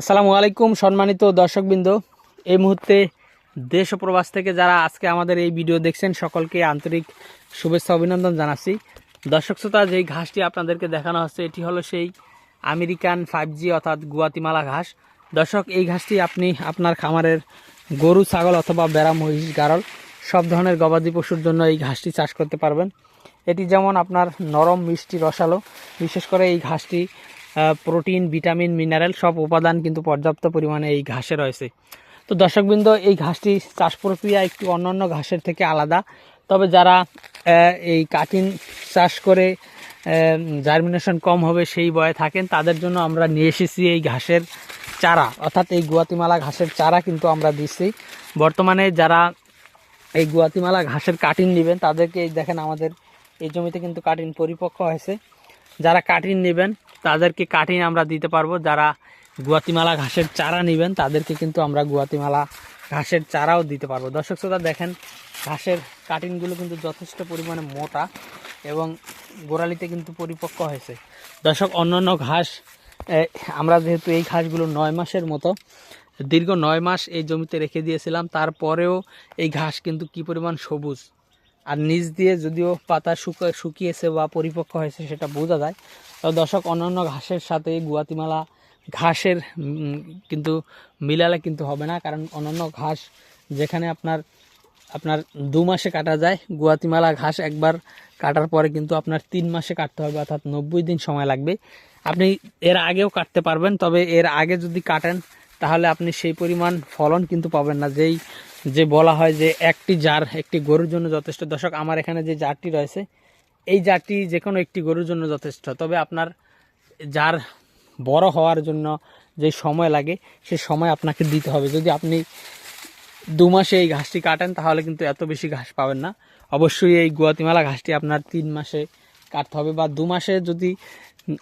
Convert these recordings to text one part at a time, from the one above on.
আসসালামু আলাইকুম সম্মানিত দর্শকবৃন্দ। এই মুহূর্তে দেশ ও প্রবাস থেকে যারা আজকে আমাদের এই ভিডিও দেখছেন, সকলকে আন্তরিক শুভেচ্ছা অভিনন্দন জানাচ্ছি। দর্শক শ্রোতা, যেই ঘাসটি আপনাদেরকে দেখানো হচ্ছে, এটি হলো সেই আমেরিকান ফাইভ জি অর্থাৎ গুয়াতিমালা ঘাস। দর্শক, এই ঘাসটি আপনি আপনার খামারের গরু, ছাগল অথবা বেড়া, মহিষ, গারল সব ধরনের গবাদি পশুর জন্য এই ঘাসটি চাষ করতে পারবেন। এটি যেমন আপনার নরম মিষ্টি রসালো, বিশেষ করে এই ঘাসটি প্রোটিন ভিটামিন মিনারেল সব উপাদান কিন্তু পর্যাপ্ত পরিমাণে এই ঘাসে রয়েছে। তো দর্শকবৃন্দ, এই ঘাসটি চাষ প্রক্রিয়া একটু অন্যান্য ঘাসের থেকে আলাদা। তবে যারা এই কাটিং চাষ করে জার্মিনেশন কম হবে সেই বয়ে থাকেন, তাদের জন্য আমরা নিয়ে এসেছি এই ঘাসের চারা। অর্থাৎ এই গুয়াতিমালা ঘাসের চারা কিন্তু আমরা দিচ্ছি। বর্তমানে যারা এই গুয়াতিমালা ঘাসের কাটিং নেবেন, তাদেরকে দেখেন আমাদের এই জমিতে কিন্তু কাটিন পরিপক্ক হয়েছে। যারা কাটিন নেবেন তাদেরকে কাটিং আমরা দিতে পারব। যারা গুয়াতিমালা ঘাসের চারা নেবেন, তাদেরকে কিন্তু আমরা গুয়াতিমালা ঘাসের চারাও দিতে পারব। দর্শক শ্রোতা, দেখেন, ঘাসের কাটিংগুলো কিন্তু যথেষ্ট পরিমাণে মোটা এবং গোড়ালিতে কিন্তু পরিপক্ক হয়েছে। দর্শক, অন্যান্য ঘাস আমরা যেহেতু এই ঘাসগুলো নয় মাসের মতো, দীর্ঘ নয় মাস এই জমিতে রেখে দিয়েছিলাম, তারপরেও এই ঘাস কিন্তু কি পরিমাণ সবুজ। আর নিচ দিয়ে যদিও পাতা শুকা, শুকিয়েছে বা পরিপক্ক হয়েছে, সেটা বোঝা যায়। দর্শক, অন্যান্য ঘাসের সাথে গুয়াতিমালা ঘাসের কিন্তু মিলালে কিন্তু হবে না, কারণ অন্যান্য ঘাস যেখানে আপনার আপনার দু মাসে কাটা যায়, গুয়াতিমালা ঘাস একবার কাটার পরে কিন্তু আপনার তিন মাসে কাটতে হবে, অর্থাৎ নব্বই দিন সময় লাগবে। আপনি এর আগেও কাটতে পারবেন, তবে এর আগে যদি কাটেন, তাহলে আপনি সেই পরিমাণ ফলন কিন্তু পাবেন না। যেই, যে বলা হয় যে একটি জার, একটি গরুর জন্য যথেষ্ট। দর্শক, আমার এখানে যে জারটি রয়েছে এই জারটি যে কোনো একটি গরুর জন্য যথেষ্ট, তবে আপনার যার বড় হওয়ার জন্য যে সময় লাগে, সে সময় আপনাকে দিতে হবে। যদি আপনি দু মাসে এই ঘাসটি কাটেন, তাহলে কিন্তু এত বেশি ঘাস পাবেন না। অবশ্যই এই গুয়াতিমালা ঘাসটি আপনার তিন মাসে কাটতে হবে বা দু মাসে যদি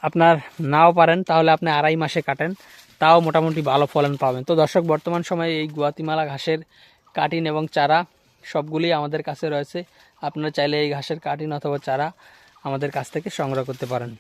আপনার নাও পারেন, তাহলে আপনি আড়াই মাসে কাটেন। তাও মোটামুটি ভালো ফলন পাবেন। তো দর্শক, বর্তমান সময়ে এই গুয়াতিমালা ঘাসের কাটিন এবং চারা সবগুলি আমাদের কাছে রয়েছে। আপনারা চাইলে এই ঘাসের কাটিন অথবা চারা আমাদের কাছ থেকে সংগ্রহ করতে পারেন।